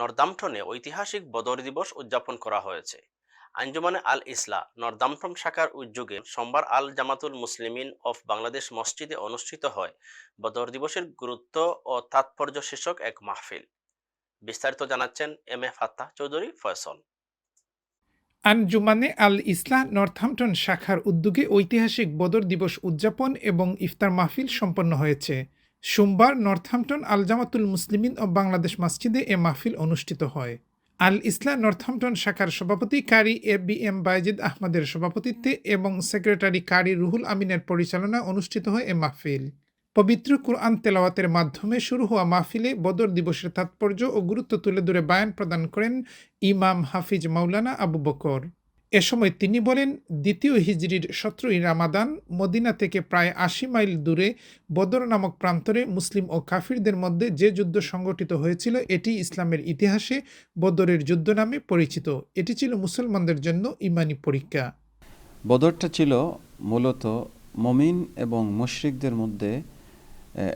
নর্দাম্পটনে ঐতিহাসিক বদর দিবস উদযাপন করা হয়েছে। আঞ্জুমানে আল ইসলা নর্দাম্পটন শাখার উদ্যোগে সোমবার আল জামাতুল মুসলিমিন অফ বাংলাদেশ মসজিদে অনুষ্ঠিত হয় বদর দিবসের গুরুত্ব ও তাৎপর্য শীর্ষক এক মাহফিল। বিস্তারিত জানাচ্ছেন M A Fattah Chowdhury Faisal. Anjumane Al Islah Northampton শাখার উদ্যোগে ঐতিহাসিক বদর দিবস উদযাপন এবং ইফতার মাহফিল সম্পন্ন হয়েছে। সোমবার নর্থহ্যাম্পটন আল জামাতুল মুসলিমিন ও বাংলাদেশ মসজিদে এ মাহফিল অনুষ্ঠিত হয়। আল ইসলাহ নর্থহ্যাম্পটন শাখার সভাপতি কারি এ বি এম বাইজিদ আহমদের সভাপতিত্বে এবং সেক্রেটারি কারি রুহুল আমিনের পরিচালনায় অনুষ্ঠিত হয় এ মাহফিল। পবিত্র কুরআন তেলাওয়াতের মাধ্যমে শুরু হওয়া মাহফিলে বদর দিবসের তাৎপর্য ও গুরুত্ব তুলে ধরে বায়ান প্রদান করেন ইমাম হাফিজ মাওলানা আবু বকর। এ সময় তিনি বলেন, দ্বিতীয় হিজরির সতেরোই রামাদান মদিনা থেকে প্রায় আশি মাইল দূরে বদর নামক প্রান্তরে মুসলিম ও কাফিরদের মধ্যে যে যুদ্ধ সংগঠিত হয়েছিল, এটি ইসলামের ইতিহাসে বদরের যুদ্ধ নামে পরিচিত। এটি ছিল মুসলমানদের জন্য ইমানি পরীক্ষা। বদরটা ছিল মূলত মমিন এবং মুশরিকদের মধ্যে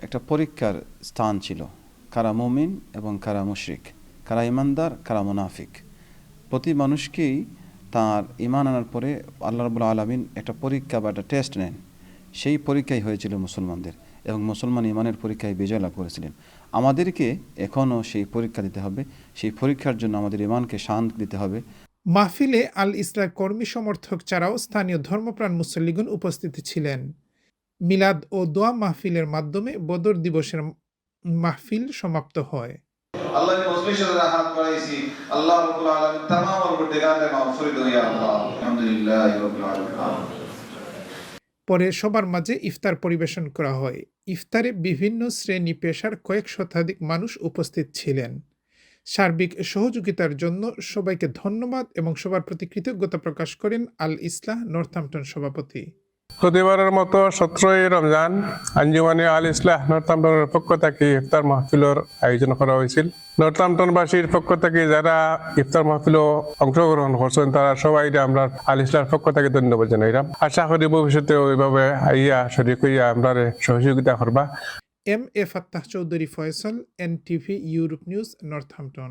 একটা পরীক্ষার স্থান ছিল। কারা মমিন এবং কারা মুশরিক? কারা ইমানদার, কারা মুনাফিক? প্রতি মানুষকেই তার ইমান আনার পরে আল্লাহ রবুল্লা আলমিন একটা পরীক্ষা বা একটা টেস্ট নেন। সেই পরীক্ষাই হয়েছিল মুসলমানদের এবং মুসলমান ইমানের পরীক্ষায় বিজয় লাভ করেছিলেন। আমাদেরকে এখনও সেই পরীক্ষা দিতে হবে। সেই পরীক্ষার জন্য আমাদের ইমানকে শান্ত দিতে হবে। মাহফিলে আল ইসলাম কর্মী সমর্থক ছাড়াও স্থানীয় ধর্মপ্রাণ মুসল্লিগণ উপস্থিত ছিলেন। মিলাদ ও দোয়া মাহফিলের মাধ্যমে বদর দিবসের মাহফিল সমাপ্ত হয়। আল্লাহ মজলিসে যারা হাত বাড়াইছি। আল্লাহ রাব্বুল আলামিন তামাম পরবর্তীকালে মাগফিরাত ইয়া আল্লাহ। আলহামদুলিল্লাহ রাব্বিল আলামিন। পরে সবার মাঝে ইফতার পরিবেশন করা হয়। ইফতারে বিভিন্ন শ্রেণি পেশার কয়েক শতাধিক মানুষ উপস্থিত ছিলেন। সার্বিক সহযোগিতার জন্য সবাইকে ধন্যবাদ এবং সবার প্রতি কৃতজ্ঞতা প্রকাশ করেন আল ইসলাহ নর্থাম্পটন সভাপতি। প্রতিবারের মতো সতেরোই রমজান আঞ্জুমানে আল ইসলাহ নর্থাম্পটনের পক্ষ থেকে ইফতার মাহফিলের আয়োজন করা হয়েছিল। নর্থাম্পটনবাসীর পক্ষ থেকে যারা ইফতার মাহফিলও অংশগ্রহণ করছেন, তারা সবাই আমরা আল ইসলার পক্ষ থেকে ধন্যবাদ জানাইলাম। আশা করি ভবিষ্যতে ওইভাবে আইয়া শরীর করিয়া আমরা সহযোগিতা করবা। M A Fattah Chowdhury Faisal N TV Europe news Northampton